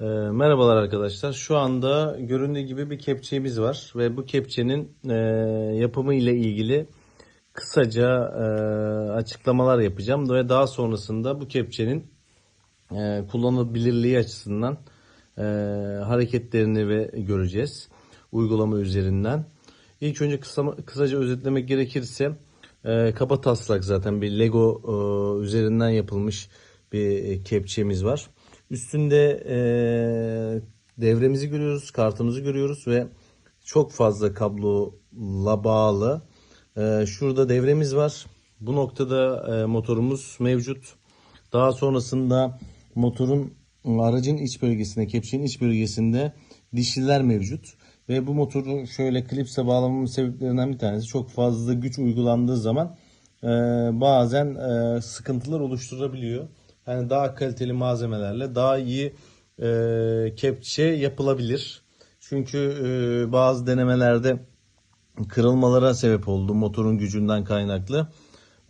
Ee, merhabalar arkadaşlar. Şu anda göründüğü gibi bir kepçemiz var ve bu kepçenin e, yapımı ile ilgili kısaca e, açıklamalar yapacağım ve daha sonrasında bu kepçenin e, kullanılabilirliği açısından e, hareketlerini ve göreceğiz uygulama üzerinden. İlk önce kısa, kısaca özetlemek gerekirse e, kaba taslak zaten bir Lego e, üzerinden yapılmış bir kepçemiz var. Üstünde e, devremizi görüyoruz, kartımızı görüyoruz ve çok fazla kablola bağlı. E, şurada devremiz var. Bu noktada e, motorumuz mevcut. Daha sonrasında motorun aracın iç bölgesinde, kepçenin iç bölgesinde dişliler mevcut. Ve bu motoru şöyle klipse bağlamamın sebeplerinden bir tanesi çok fazla güç uygulandığı zaman e, bazen e, sıkıntılar oluşturabiliyor. Yani daha kaliteli malzemelerle daha iyi e, kepçe yapılabilir. Çünkü e, bazı denemelerde kırılmalara sebep oldu motorun gücünden kaynaklı.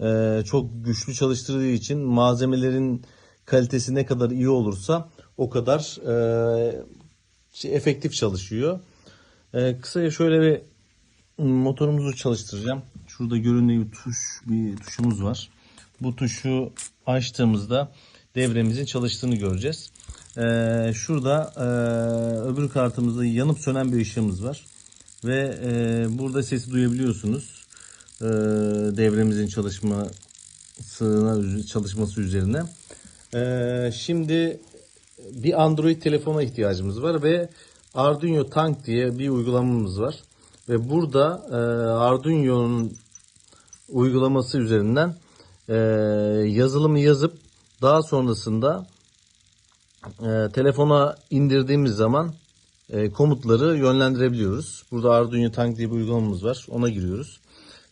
E, çok güçlü çalıştırdığı için malzemelerin kalitesi ne kadar iyi olursa o kadar e, şey, efektif çalışıyor. E, kısaca şöyle bir motorumuzu çalıştıracağım. Şurada göründüğü tuş bir tuşumuz var. Bu tuşu açtığımızda devremizin çalıştığını göreceğiz. Ee, şurada e, öbür kartımızda yanıp sönen bir ışığımız var. Ve e, burada sesi duyabiliyorsunuz. E, devremizin çalışmasına, çalışması üzerine. E, şimdi bir Android telefona ihtiyacımız var ve Arduino Tank diye bir uygulamamız var. Ve burada e, Arduino'nun uygulaması üzerinden e, yazılımı yazıp daha sonrasında e, telefona indirdiğimiz zaman e, komutları yönlendirebiliyoruz. Burada Arduino Tank diye bir uygulamamız var. Ona giriyoruz.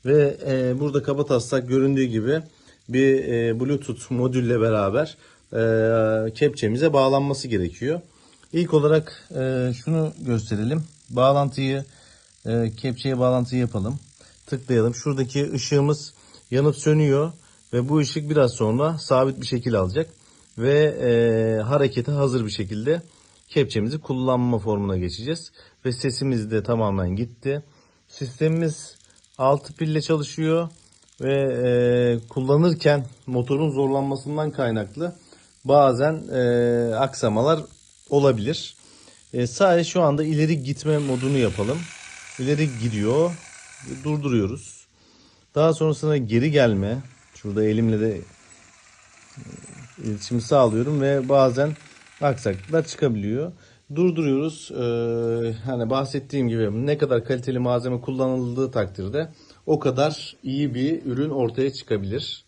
Ve e, burada kabataslak göründüğü gibi bir e, Bluetooth modülle beraber e, kepçemize bağlanması gerekiyor. İlk olarak e, şunu gösterelim. Bağlantıyı e, kepçeye bağlantıyı yapalım. Tıklayalım. Şuradaki ışığımız yanıp sönüyor ve bu ışık biraz sonra sabit bir şekil alacak ve e, harekete hazır bir şekilde kepçemizi kullanma formuna geçeceğiz ve sesimiz de tamamen gitti. Sistemimiz 6 pille çalışıyor ve e, kullanırken motorun zorlanmasından kaynaklı bazen e, aksamalar olabilir. E, sadece şu anda ileri gitme modunu yapalım. İleri gidiyor. Durduruyoruz. Daha sonrasında geri gelme. Şurada elimle de e, iletişimi sağlıyorum ve bazen aksaklıklar çıkabiliyor. Durduruyoruz. Ee, hani bahsettiğim gibi ne kadar kaliteli malzeme kullanıldığı takdirde o kadar iyi bir ürün ortaya çıkabilir.